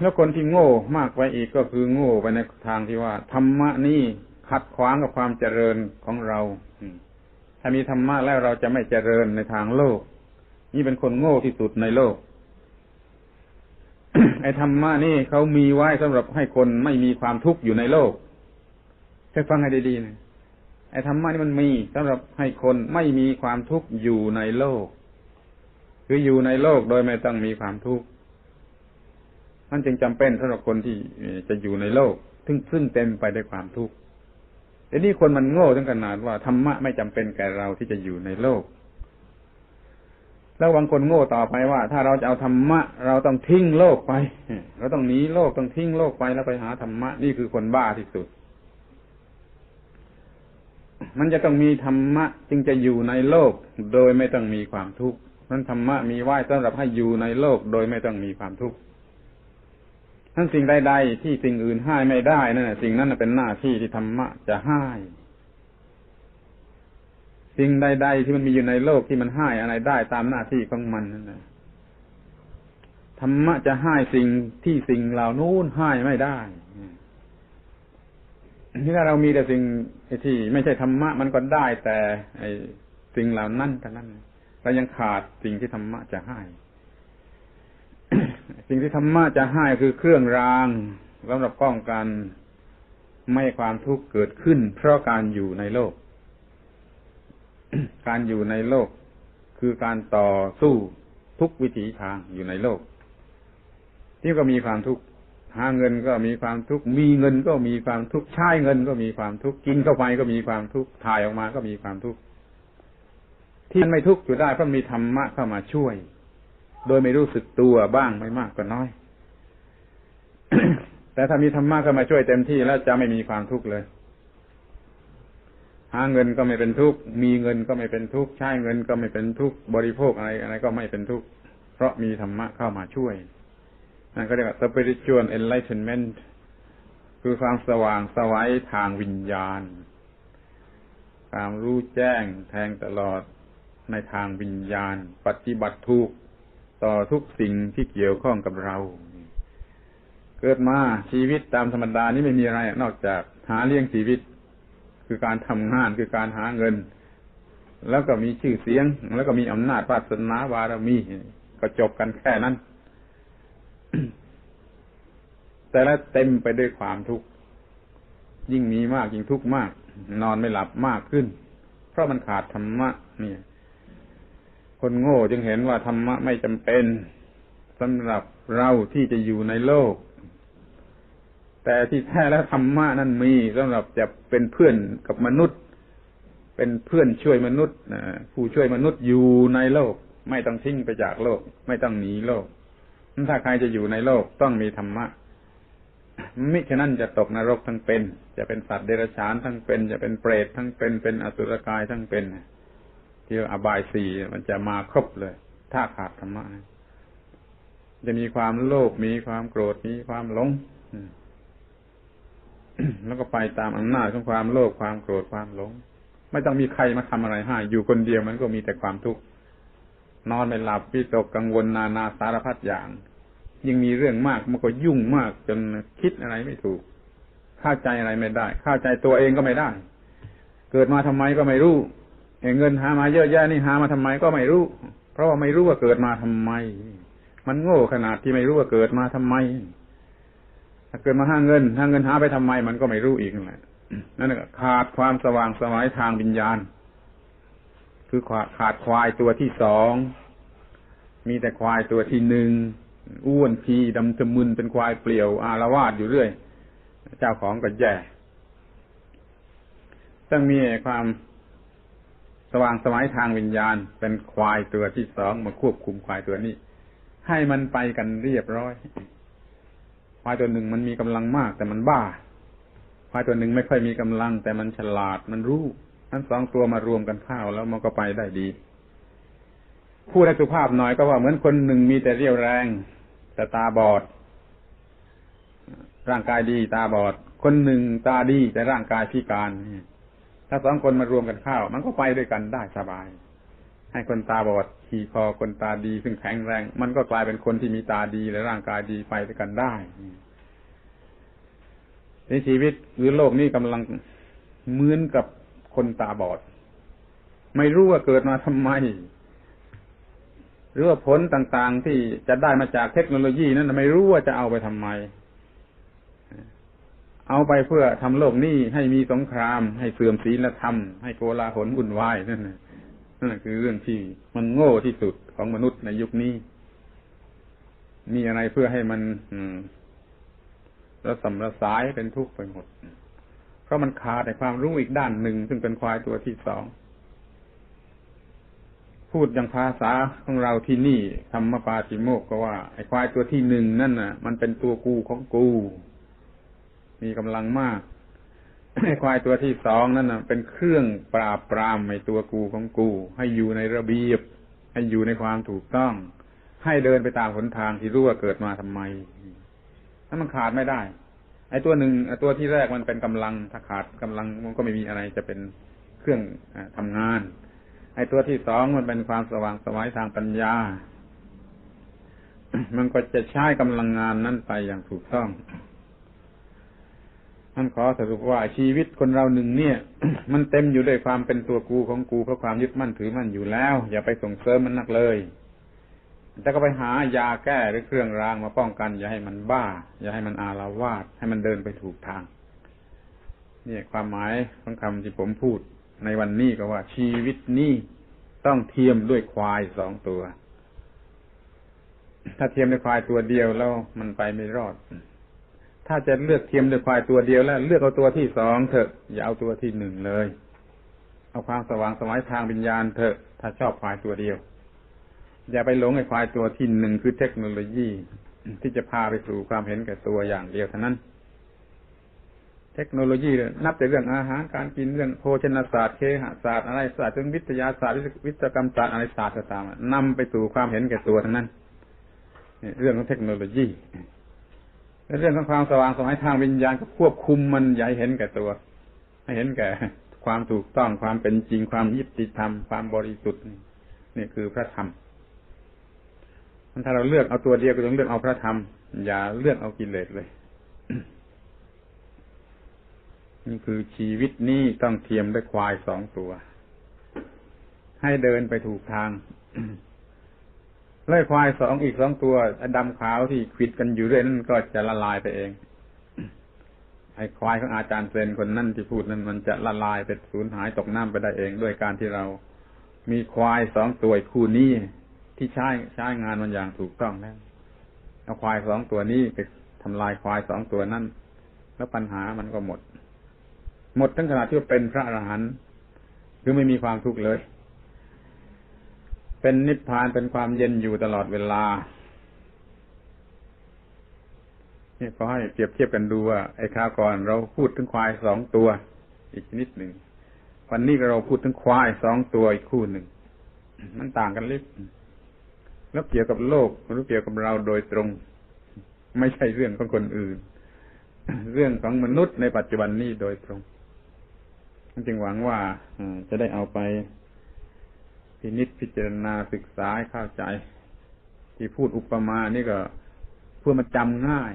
แล้วคนที่โง่มากไปอีกก็คือโง่ไปในทางที่ว่าธรรมะนี่ขัดขวางกับความเจริญของเราถ้ามีธรรมะแล้วเราจะไม่เจริญในทางโลก นี่เป็นคนโง่ที่สุดในโลก ไอ้ธรรมะนี่เขามีไว้สำหรับให้คนไม่มีความทุกข์อยู่ในโลกให้ฟังให้ดีๆนะไอ้ธรรมะนี่มันมีสำหรับให้คนไม่มีความทุกข์อยู่ในโลก คืออยู่ในโลกโดยไม่ต้องมีความทุกข์ มันจึงจำเป็นสำหรับคนที่จะอยู่ในโลก ซึ่งซึ่งเต็มไปด้วยความทุกข์แต่นี่คนมันโง่ถึงขนาดว่าธรรมะไม่จำเป็นแก่เราที่จะอยู่ในโลก แล้วบางคนโง่ต่อไปว่า ถ้าเราจะเอาธรรมะ เราต้องทิ้งโลกไปเราต้องหนีโลกต้องทิ้งโลกไปแล้วไปหาธรรมะนี่คือคนบ้าที่สุด มันจะต้องมีธรรมะ จึงจะอยู่ในโลก โดยไม่ต้องมีความทุกข์นั้นธรรมะมีไว้สำหรับให้อยู่ในโลก โดยไม่ต้องมีความทุกข์ ทั้นสิ่งใดๆที่สิ่งอื่นให้ไม่ได้นั่นสิ่งนั้นเป็นหน้าที่ที่ธรรมะจะให้สิ่งใด ๆ ที่มันมีอยู่ในโลกที่มันให้อะไรได้ตามหน้าที่ของมันนั่นแหละธรรมะจะให้สิ่งที่สิ่งเหล่านู้นให้ไม่ได้ที่ถ้าเรามีแต่สิ่งที่ ไม่ใช่ธรรมะมันก็ได้แต่ ไอ้สิ่งเหล่านั้นเท่านั้นเรายังขาดสิ่งที่ธรรมะจะให้ สิ่งที่ธรรมะจะให้คือเครื่องรางสำหรับป้องกันไม่ความทุกข์เกิดขึ้น เพราะการอยู่ในโลก การอยู่ในโลก คือการต่อสู้ทุกวิถีทางอยู่ในโลก ที่ก็มีความทุกข์หาเงินก็มีความทุกข์มีเงินก็มีความทุกข์ใช้เงินก็มีความทุกข์กินเข้าไปก็มีความทุกข์ถ่ายออกมาก็มีความทุกข์ที่มันไม่ทุกข์อยู่ได้เพราะมีธรรมะเข้ามาช่วย โดยไม่รู้สึกตัวบ้างไม่มากก็น้อย แต่ถ้ามีธรรมะเข้ามาช่วยเต็มที่แล้วจะไม่มีความทุกข์เลย หาเงินก็ไม่เป็นทุกข์ มีเงินก็ไม่เป็นทุกข์ ใช้เงินก็ไม่เป็นทุกข์ บริโภคอะไรอะไรก็ไม่เป็นทุกข์ เพราะมีธรรมะเข้ามาช่วย นั่นก็เรียกว่า spiritual enlightenment คือความสว่างสวัยทางวิญญาณ ความรู้แจ้งแทงตลอดในทางวิญญาณ ปฏิบัติถูก ต่อทุกสิ่งที่เกี่ยวข้องกับเรา เกิดมาชีวิตตามธรรมดานี่ไม่มีอะไร นอกจากหาเลี้ยงชีวิต คือการทำงานคือการหาเงิน แล้วก็มีชื่อเสียง แล้วก็มีอำนาจวาสนาวารมีก็จบกันแค่นั้น แต่ละเต็มไปด้วยความทุกข์ยิ่งมีมากยิ่งทุกข์มาก นอนไม่หลับมากขึ้น เพราะมันขาดธรรมะเนี่ย คนโง่จึงเห็นว่าธรรมะไม่จำเป็นสำหรับเราที่จะอยู่ในโลก แต่ที่แท้แล้วธรรมะนั้นมีสำหรับจะเป็นเพื่อนกับมนุษย์ เป็นเพื่อนช่วยมนุษย์ผู้ช่วยมนุษย์อยู่ในโลก ไม่ต้องทิ้งไปจากโลก ไม่ต้องหนีโลกถ้าใครจะอยู่ในโลกต้องมีธรรมะมิฉะนั้นจะตกนรกทั้งเป็น จะเป็นสัตว์เดรัจฉานทั้งเป็น จะเป็นเปรตทั้งเป็น เป็นอสุรกายทั้งเป็น ที่อบายสี่มันจะมาครบเลย ถ้าขาดธรรมะจะมีความโลภมีความโกรธมีความหลงแล้วก็ไปตามอำนาจของความโลภความโกรธความหลง ไม่ต้องมีใครมาทำอะไรให้ อยู่คนเดียวมันก็มีแต่ความทุกข์นอนไม่หลับวิตกกังวลนานาสารพัดอย่าง ยิ่งมีเรื่องมากมันก็ยุ่งมากจนคิดอะไรไม่ถูกเข้าใจอะไรไม่ได้เข้าใจตัวเองก็ไม่ได้ เกิดมาทำไมก็ไม่รู้ เงินหามาเยอะแยะนี่หามาทำไมก็ไม่รู้ เพราะว่าไม่รู้ว่าเกิดมาทำไม มันโง่ขนาดที่ไม่รู้ว่าเกิดมาทำไมถ้าเกิดมาห้าเงินห้าเงินหาไปทำไม มันก็ไม่รู้อีกนั่นแหละนั่นขาดความสว่างสวายทางวิญญาณ คือขาดขาดควายตัวที่สองมีแต่ควายตัวที่หนึ่งอ้วนพีดำทะมึนเป็นควายเปลี่ยวอารวาสอยู่เรื่อย เจ้าของก็แย่ต้องมีความ สว่างสวัยทางวิญญาณ เป็นควายตัวที่สองมาควบคุมควายตัวนี้ ให้มันไปกันเรียบร้อยควายตัวหนึ่งมันมีกำลังมาก แต่มันบ้าควายตัวหนึ่งไม่ค่อยมีกำลัง แต่มันฉลาดมันรู้ทั้งสองตัวมารวมกันเข้าแล้วมันก็ไปได้ดีพูดให้สุภาพหน่อยก็ว่าเหมือนคนหนึ่งมีแต่เรี่ยวแรงแต่ตาบอด ร่างกายดีตาบอด คนหนึ่งตาดีแต่ร่างกายพิการ ถ้าสองคนมารวมกันข้าวมันก็ไปด้วยกันได้สบาย ให้คนตาบอดขี่คอคนตาดีซึ่งแข็งแรง มันก็กลายเป็นคนที่มีตาดีและร่างกายดีไปด้วยกันได้ในชีวิตหรือโลกนี้กำลังเหมือนกับคนตาบอด ไม่รู้ว่าเกิดมาทำไม หรือว่าผลต่างๆที่จะได้มาจากเทคโนโลยีนั้นไม่รู้ว่าจะเอาไปทำไม เอาไปเพื่อทำโลกนี้ให้มีสงคราม ให้เสื่อมศีลธรรม ให้โกลาหลวุ่นวายนั่นนั่นคือเรื่องที่มันโง่ที่สุดของมนุษย์ในยุคนี้มีอะไรเพื่อให้มันระสำระสายเป็นทุกข์ไปหมด เพราะมันขาดในความรู้อีกด้านหนึ่ง ซึ่งเป็นควายตัวที่สอง พูดอย่างภาษาของเราที่นี่ธรรมปาติโมกก็ว่าไอ้ควายตัวที่หนึ่งนั่นน่ะ มันเป็นตัวกูของกู มีกำลังมากไอ้ควายตัวที่สองนั่นนะเป็นเครื่องปราบปรามไอ้ตัวกูของกู ให้อยู่ในระเบียบ ให้อยู่ในความถูกต้อง ให้เดินไปตามหนทางที่รู้ว่าเกิดมาทำไมถ้ามันขาดไม่ได้ ไอ้ตัวหนึ่งตัวที่แรกมันเป็นกำลังถ้าขาดกำลังมันก็ไม่มีอะไรจะเป็นเครื่องอทำงาน ไอ้ตัวที่สองมันเป็นความสว่างสวายทางปัญญา มันก็จะใช้กำลังงานนั้นไปอย่างถูกต้อง มันขอสรุปว่าชีวิตคนเราหนึ่งเนี่ย มันเต็มอยู่ด้วยความเป็นตัวกูของกูเพราะความยึดมั่นถือมั่นอยู่แล้ว อย่าไปส่งเสริมมันนักเลยแต่ก็ไปหายาแก้หรือเครื่องรางมาป้องกัน อย่าให้มันบ้า อย่าให้มันอาลาวาด ให้มันเดินไปถูกทาง เนี่ยความหมายของคำที่ผมพูด ในวันนี้ก็ว่า ชีวิตนี้ต้องเทียมด้วยควายสองตัว ถ้าเทียมด้วยควายตัวเดียวแล้วมันไปไม่รอด ถ้าจะเลือกเทียมด้วยควายตัวเดียวแล้ว เลือกเอาตัวที่สองเถอะ อย่าเอาตัวที่หนึ่งเลย เอาความสว่างสมัยทางวิญญาณเถอะ ถ้าชอบควายตัวเดียว อย่าไปหลงไอ้ควายตัวที่หนึ่งคือเทคโนโลยีที่จะพาไปสู่ความเห็นแก่ตัวอย่างเดียวเท่านั้น เทคโนโลยีนับแต่เรื่องอาหารการกินเรื่องโภชนาศาสตร์เคหศาสตร์อะไรศาสตร์เรื่องวิทยาศาสตร์วิศวกรรมศาสตร์อะไรศาสตร์ต่างๆนำไปสู่ความเห็นแก่ตัวทั้งนั้นเรื่องของเทคโนโลยี เรื่องของความสว่างสมัยทางวิญญาณก็ควบคุมมันอย่าเห็นแก่ตัว ให้เห็นแก่ความถูกต้องความเป็นจริงความยุติธรรมความบริสุทธิ์นี่คือพระธรรมถ้าเราเลือกเอาตัวเดียวก็ต้องเลือกเอาพระธรรม อย่าเลือกเอากิเลสเลย นี่คือชีวิตนี้ต้องเทียมด้วยควายสองตัว ให้เดินไปถูกทาง เลยควายสองอีกสองตัวดำขาวที่ขิดกันอยู่เรื่อยนั่นก็จะละลายไปเอง ไอ้ควายของอาจารย์เซนคนนั่นที่พูดนั้นมันจะละลายเป็นสูญหายตกน้ำไปได้เอง ด้วยการที่เรามีควายสองตัวคู่นี้ที่ใช้ใช้งานมันอย่างถูกต้องแล้วเอาควายสองตัวนี้ไปทำลายควายสองตัวนั้น แล้วปัญหามันก็หมด หมดทั้งขนาดที่ว่าเป็นพระอรหันต์คือไม่มีความทุกข์เลย เป็นนิพพานเป็นความเย็นอยู่ตลอดเวลานี่ขอให้เปรียบเทียบกันดูว่าไอ้ข้าวก่อนเราพูดถึงควายสองตัว อีกชนิดหนึ่งวันนี้เราพูดถึงควายสองตัวอีกคู่หนึ่งมันต่างกันลิบแล้วเกี่ยวกับโลกหรือเกี่ยวกับเราโดยตรง ไม่ใช่เรื่องของคนอื่น เรื่องของมนุษย์ในปัจจุบันนี้โดยตรงจึงหวังว่าจะได้เอาไป พินิษพิจารณาศึกษาให้เข้าใจ ที่พูดอุปมานี่ก็เพื่อมาจำง่าย